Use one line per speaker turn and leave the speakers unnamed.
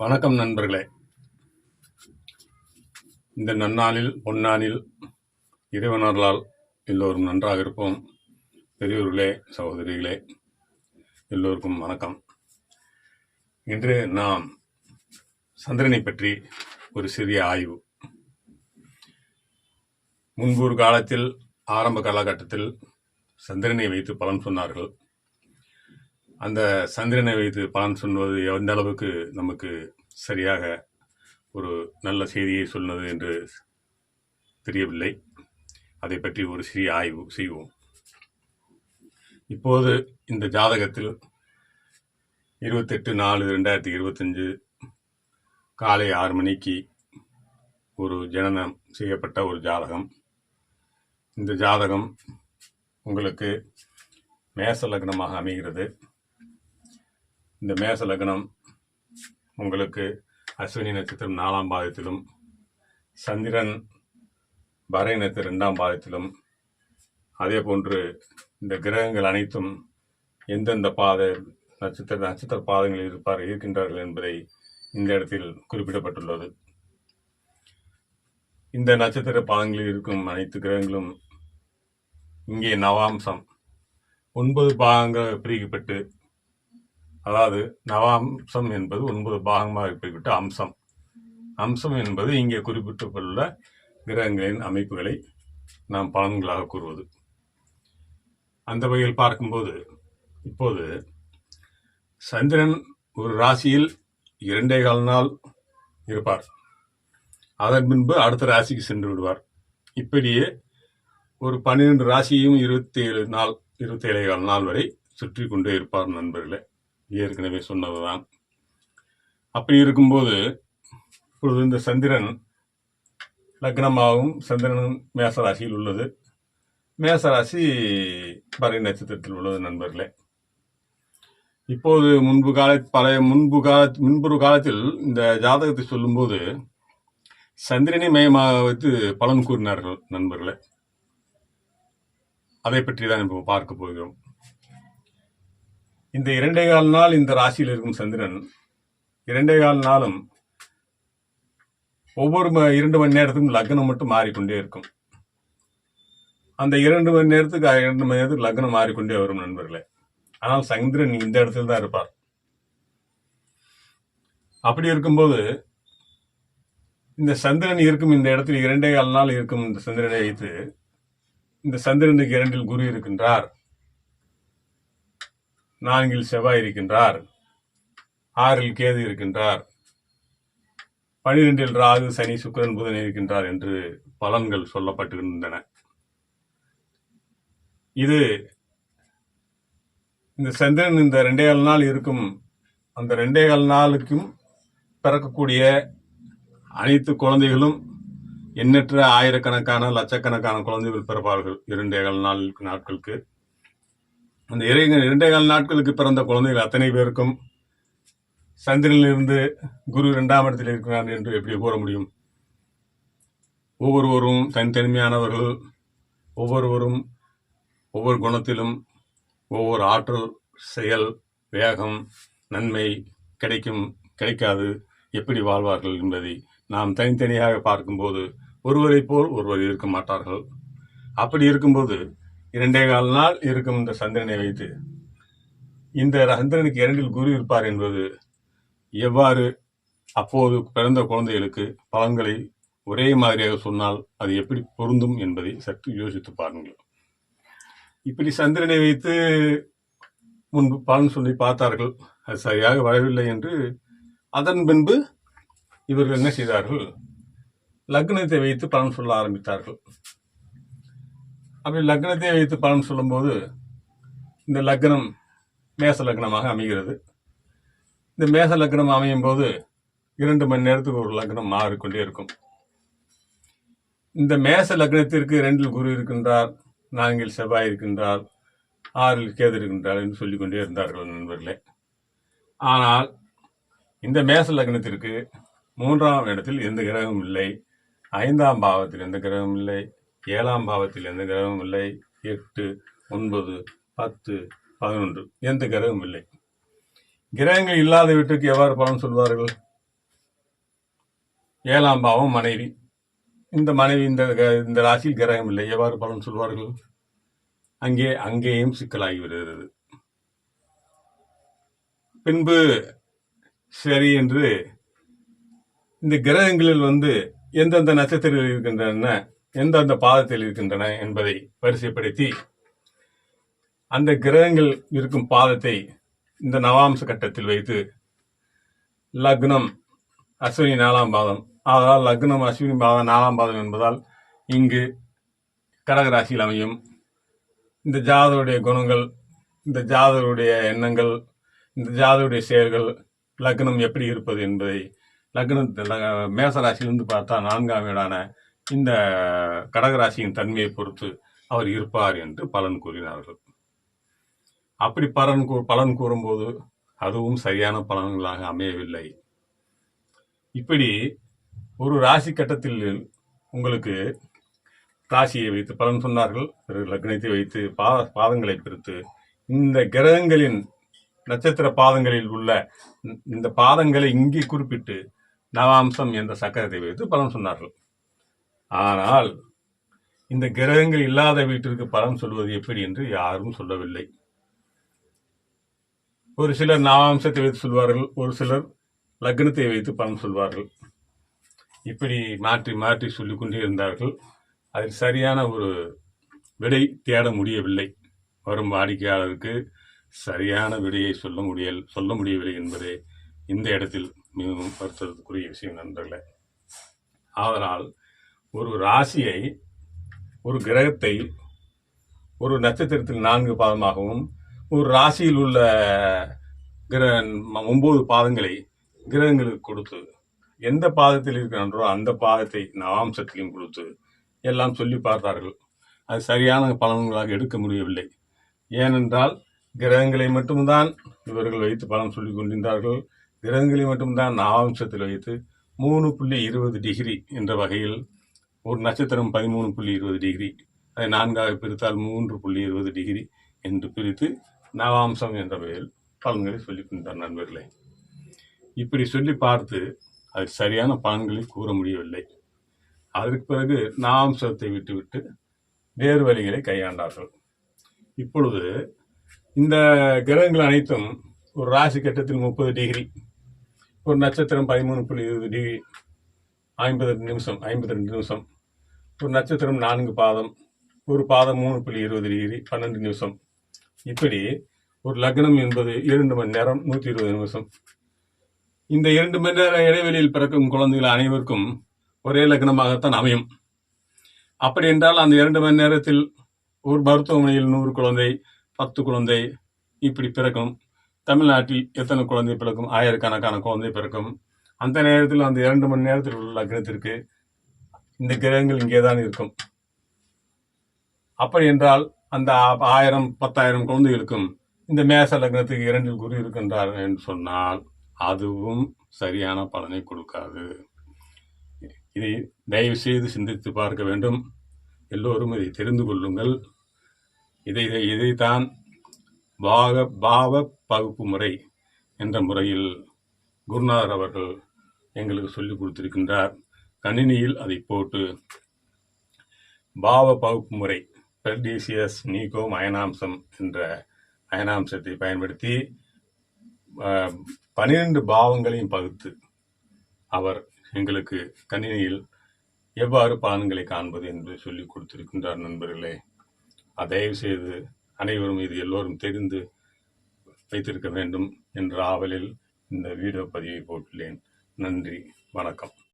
வணக்கம் நண்பர்களே. இந்த நன்னாளில் பொன்னாளில் இறைவனர்களால் எல்லோரும் நன்றாக இருப்போம். பெரியோர்களே சகோதரிகளே எல்லோருக்கும் வணக்கம். இன்று நாம் சந்திரனை பற்றி ஒரு சிறிய ஆய்வு. முன்பூர் காலத்தில் ஆரம்ப காலகட்டத்தில் சந்திரனை வைத்து பலன் சொன்னார்கள். அந்த சந்திரனை வைத்து பலன் சொல்வது எந்த அளவுக்கு நமக்கு சரியாக ஒரு நல்ல செய்தியை சொன்னது என்று தெரியவில்லை. அதை பற்றி ஒரு சிறிய ஆய்வு செய்வோம். இப்போது இந்த ஜாதகத்தில் இருபத்தெட்டு நாலு ரெண்டாயிரத்தி இருபத்தஞ்சு காலை ஆறு மணிக்கு ஒரு ஜனனம் செய்யப்பட்ட ஒரு ஜாதகம். இந்த ஜாதகம் உங்களுக்கு மேச லக்னமாக அமைகிறது. இந்த மேச லக்னம் உங்களுக்கு அஸ்வினி நட்சத்திரம் நாலாம் பாதத்திலும் சந்திரன் பறை நட்சத்திரம் ரெண்டாம் பாதத்திலும். அதே போன்று இந்த கிரகங்கள் அனைத்தும் எந்தெந்த பாத நட்சத்திர நட்சத்திர பாதங்களில் இருப்பார் இருக்கின்றார்கள் என்பதை இந்த இடத்தில் குறிப்பிடப்பட்டுள்ளது. இந்த நட்சத்திர பாதங்களில் இருக்கும் அனைத்து கிரகங்களும் இங்கே நவாம்சம். ஒன்பது பாகங்கள் பிரிக்கப்பட்டு அதாவது நவாம்சம் என்பது ஒன்பது பாகமாக குறிப்பிட்ட அம்சம். அம்சம் என்பது இங்கே குறிப்பிட்டுள்ள கிரகங்களின் அமைப்புகளை நாம் பலன்களாக கூறுவது. அந்த வகையில் பார்க்கும்போது இப்போது சந்திரன் ஒரு ராசியில் இரண்டே கால் நாள் இருப்பார். அதன் பின்பு அடுத்த ராசிக்கு சென்று விடுவார். இப்படியே ஒரு பன்னிரெண்டு ராசியும் இருபத்தி ஏழு நாள் இருபத்தி ஏழே கால் நாள் வரை சுற்றி கொண்டே இருப்பார் நண்பர்களே. ஏற்கனவே சொன்னதுதான். அப்படி இருக்கும்போது இப்பொழுது இந்த சந்திரன் லக்னமாகவும் சந்திரன் மேசராசியில் உள்ளது. மேசராசி பறை நட்சத்திரத்தில் உள்ளது நண்பர்களே. இப்போது முன்பு கால பழைய முன்பு கால முன்பொரு காலத்தில் இந்த ஜாதகத்தை சொல்லும்போது சந்திரனை மையமாக வைத்து பலன் கூறினார்கள் நண்பர்களே. அதை பற்றி தான் இப்போ பார்க்க போகிறோம். இந்த இரண்டே கால் நாள் இந்த ராசியில் இருக்கும் சந்திரன். இரண்டே கால் நாளும் ஒவ்வொரு ம- இரண்டு மணி நேரத்துக்கும் லக்னம் மட்டும் மாறிக்கொண்டே இருக்கும். அந்த இரண்டு மணி நேரத்துக்கு இரண்டு மணி நேரத்துக்கு லக்னம் மாறிக்கொண்டே வரும் நண்பர்களே. ஆனால் சந்திரன் இந்த இடத்துல தான் இருப்பார். அப்படி இருக்கும்போது இந்த சந்திரன் இருக்கும் இந்த இடத்தில் இரண்டே கால் நாள் இருக்கும் இந்த சந்திரனை வைத்து இந்த சந்திரனுக்கு இரண்டில் குரு இருக்கின்றார். நான்கில் செவ்வாய் இருக்கின்றார் ஆறில் கேது இருக்கின்றார் பனிரெண்டில் ராகு சனி சுக்கிரன் புதன் இருக்கின்றார் என்று பலன்கள் சொல்லப்பட்டிருந்தன இது இந்த சந்திரன் இந்த ரெண்டே கால் நாள் இருக்கும் அந்த ரெண்டே கால் நாளுக்கும் பிறக்கக்கூடிய அனைத்து குழந்தைகளும் எண்ணற்ற ஆயிரக்கணக்கான லட்சக்கணக்கான குழந்தைகள் பிறப்பார்கள் இரண்டே கால் நாள் நாட்களுக்கு. அந்த இறை இரண்டே கால் நாட்களுக்கு பிறந்த குழந்தைகள் அத்தனை பேருக்கும் சந்திரனிலிருந்து குரு இரண்டாம் இடத்தில் இருக்கிறார் என்று எப்படி கூற முடியும்? ஒவ்வொருவரும் தனித்தனிமையானவர்கள் ஒவ்வொருவரும் ஒவ்வொரு குணத்திலும் ஒவ்வொரு ஆற்றல் செயல் வேகம் நன்மை கிடைக்கும் கிடைக்காது எப்படி வாழ்வார்கள் என்பதை நாம் தனித்தனியாக பார்க்கும்போது ஒருவரைப் போல் ஒருவர் இருக்க மாட்டார்கள். அப்படி இருக்கும்போது இரண்டே கால் நாள் இருக்கும் இந்த சந்திரனை வைத்து. இந்த சந்திரனுக்கு இரண்டில் குரு இருப்பார் என்பது எவ்வாறு அப்போது பிறந்த குழந்தைகளுக்கு பலன்களை ஒரே மாதிரியாக சொன்னால் அது எப்படி பொருந்தும் என்பதை சற்று யோசித்து பாருங்கள். இப்படி சந்திரனை வைத்து முன்பு பலன் சொல்லி பார்த்தார்கள். அது சரியாக வரவில்லை என்று அதன் பின்பு இவர்கள் என்ன செய்தார்கள்? லக்னத்தை வைத்து பலன் சொல்ல ஆரம்பித்தார்கள். அப்படி லக்னத்தை வைத்து பலன் சொல்லும்போது இந்த லக்னம் மேச லக்னமாக அமைகிறது. இந்த மேச லக்னம் அமையும் போது இரண்டு மணி நேரத்துக்கு ஒரு லக்னம் மாறிக்கொண்டே இருக்கும். இந்த மேச லக்னத்திற்கு இரண்டில் குரு இருக்கின்றார் நான்கில் செவ்வாய் இருக்கின்றார் ஆறில் கேது இருக்கின்றார் என்று சொல்லிக்கொண்டே இருந்தார்கள் நண்பர்களே. ஆனால் இந்த மேச லக்னத்திற்கு மூன்றாம் இடத்தில் எந்த கிரகமும் இல்லை ஐந்தாம் பாவத்தில் எந்த கிரகமும் இல்லை ஏழாம் பாவத்தில் எந்த கிரகமும் இல்லை. எட்டு ஒன்பது பத்து பதினொன்று. எந்த கிரகமும் இல்லை. கிரகங்கள் இல்லாத வீட்டுக்கு எவ்வாறு பலன் சொல்வார்கள்? ஏழாம் பாவம் மனைவி. இந்த மனைவி இந்த இந்த ராசியில் கிரகம் இல்லை. எவ்வாறு பலன் சொல்வார்கள்? அங்கே அங்கேயும் சிக்கலாகி விடுகிறது. பின்பு சரி என்று இந்த கிரகங்களில் வந்து எந்தெந்த நட்சத்திரங்கள் இருக்கின்றன? எந்தெந்த பாதத்தில் இருக்கின்றன என்பதை வரிசைப்படுத்தி அந்த கிரகங்கள் இருக்கும் பாதத்தை இந்த நவாம்ச கட்டத்தில் வைத்து லக்னம் அஸ்வினி நாலாம் பாதம். ஆதலால் லக்னம் அஸ்வினி பாதம் நாலாம் பாதம் என்பதால் இங்கு கடகராசியில் அமையும். இந்த ஜாதருடைய குணங்கள் இந்த ஜாதருடைய எண்ணங்கள் இந்த ஜாதருடைய செயல்கள் லக்னம் எப்படி இருப்பது என்பதை லக்னத்தில் மேசராசியிலிருந்து பார்த்தா நான்காம் வீடான இந்த கடகராசியின் தன்மையை பொறுத்து அவர் இருப்பார் என்று பலன் கூறினார்கள். அப்படி பலன் கூ பலன் கூறும்போது அதுவும் சரியான பலன்களாக அமையவில்லை. இப்படி ஒரு ராசி கட்டத்தில் உங்களுக்கு ராசியை வைத்து பலன் சொன்னார்கள். லக்னத்தை வைத்து பாத பாதங்களை பிரித்து இந்த கிரகங்களின் நட்சத்திர பாதங்களில் உள்ள இந்த பாதங்களை இங்கே குறிப்பிட்டு நவாம்சம் என்ற சக்கரத்தை வைத்து பலன் சொன்னார்கள். ஆனால் இந்த கிரகங்கள் இல்லாத வீட்டிற்கு பலன் சொல்வது எப்படி என்று யாரும் சொல்லவில்லை. ஒரு சிலர் நாமாம்சத்தை வைத்து சொல்வார்கள் ஒரு சிலர் லக்னத்தை வைத்து பலன் சொல்வார்கள். இப்படி மாற்றி மாற்றி சொல்லிக் கொண்டே இருந்தார்கள். அதில் சரியான ஒரு விடை தேட முடியவில்லை. வரும் வாடிக்கையாளருக்கு சரியான விடையை சொல்ல முடியல் சொல்ல முடியவில்லை என்பதே இந்த இடத்தில் மிகவும் வருத்தத்துக்குரிய விஷயம் நண்பர்களே. ஆதலால் ஒரு ராசியை ஒரு கிரகத்தை ஒரு நட்சத்திரத்தில் நான்கு பாதமாகவும் ஒரு ராசியில் உள்ள கிரக ஒம்பது ஒன்பது பாதங்களை கிரகங்களுக்கு கொடுத்து எந்த பாதத்தில் இருக்கின்றோ அந்த பாதத்தை நவாம்சத்திலையும் கொடுத்து எல்லாம் சொல்லி பார்த்தார்கள். அது சரியான பலன்களாக எடுக்க முடியவில்லை. ஏனென்றால் கிரகங்களை மட்டும்தான் இவர்கள் வைத்து பலன் சொல்லி கொண்டிருந்தார்கள். கிரகங்களை மட்டும்தான் நவாம்சத்தில் வைத்து மூணு புள்ளி இருபது டிகிரி என்ற வகையில் ஒரு நட்சத்திரம் பதிமூணு புள்ளி இருபது டிகிரி அதை நான்காக பிரித்தால் மூன்று புள்ளி இருபது டிகிரி என்று பிரித்து நவாம்சம் என்ற பெயரில் பலன்களை சொல்லிக் கொண்டார் நண்பர்களே. இப்படி சொல்லி பார்த்து அது சரியான பலன்களை கூற முடியவில்லை. அதற்கு பிறகு நவாம்சத்தை விட்டுவிட்டு வேறு வழிகளை கையாண்டார்கள். இப்பொழுது இந்த கிரகங்கள் அனைத்தும் ஒரு ராசி கட்டத்தில் முப்பது டிகிரி ஒரு நட்சத்திரம் பதிமூணு புள்ளி இருபது டிகிரி ஐம்பது நிமிஷம் ஐம்பத்தி ரெண்டு நிமிஷம். ஒரு நட்சத்திரம் நான்கு பாதம் ஒரு பாதம் மூணு புள்ளி இருபது டிகிரி பன்னெண்டு நிமிஷம். இப்படி ஒரு லக்னம் என்பது இரண்டு மணி நேரம் நூற்றி இருபது நிமிஷம். இந்த இரண்டு மணி நேர இடைவெளியில் பிறக்கும் குழந்தைகள் அனைவருக்கும் ஒரே லக்னமாகத்தான் அமையும். அப்படி என்றால் அந்த இரண்டு மணி நேரத்தில் ஒரு மருத்துவமனையில் நூறு குழந்தை பத்து குழந்தை இப்படி பிறக்கும். தமிழ்நாட்டில் எத்தனை குழந்தை பிறக்கும்? ஆயிரக்கணக்கான குழந்தை பிறக்கும். அந்த நேரத்தில் அந்த இரண்டு மணி நேரத்தில் உள்ள லக்னத்திற்கு இந்த கிரகங்கள் இங்கே தான் இருக்கும். அப்படி என்றால் அந்த ஆயிரம் பத்தாயிரம் குழந்தைகளுக்கும் இந்த மேச லக்னத்துக்கு இரண்டில் குரு இருக்கின்றார் என்று சொன்னால் அதுவும் சரியான பலனை கொடுக்காது. இதை தயவு செய்து சிந்தித்து பார்க்க வேண்டும். எல்லோரும் இதை தெரிந்து கொள்ளுங்கள். இதை இதை இதைத்தான் பாக பாவ பகுப்பு முறை என்ற முறையில் குருநாதர் அவர்கள் எங்களுக்கு சொல்லிக் கொடுத்திருக்கின்றார். கணினியில் அதை போட்டு பாவ பகுப்பு முறை பெர்டீசியஸ் நீகோம் அயனாம்சம் என்ற அயனாம்சத்தை பயன்படுத்தி அஹ், பன்னிரண்டு பாவங்களையும் பகுத்து அவர் எங்களுக்கு கணினியில் எவ்வாறு பலன்களை காண்பது என்று சொல்லிக் கொடுத்திருக்கின்றார் நண்பர்களே. தயவு செய்து அனைவரும் இது எல்லோரும் தெரிந்து வைத்திருக்க வேண்டும் என்ற ஆவலில் இந்த வீடியோ பதிவை போட்டுள்ளேன். நன்றி. வணக்கம்.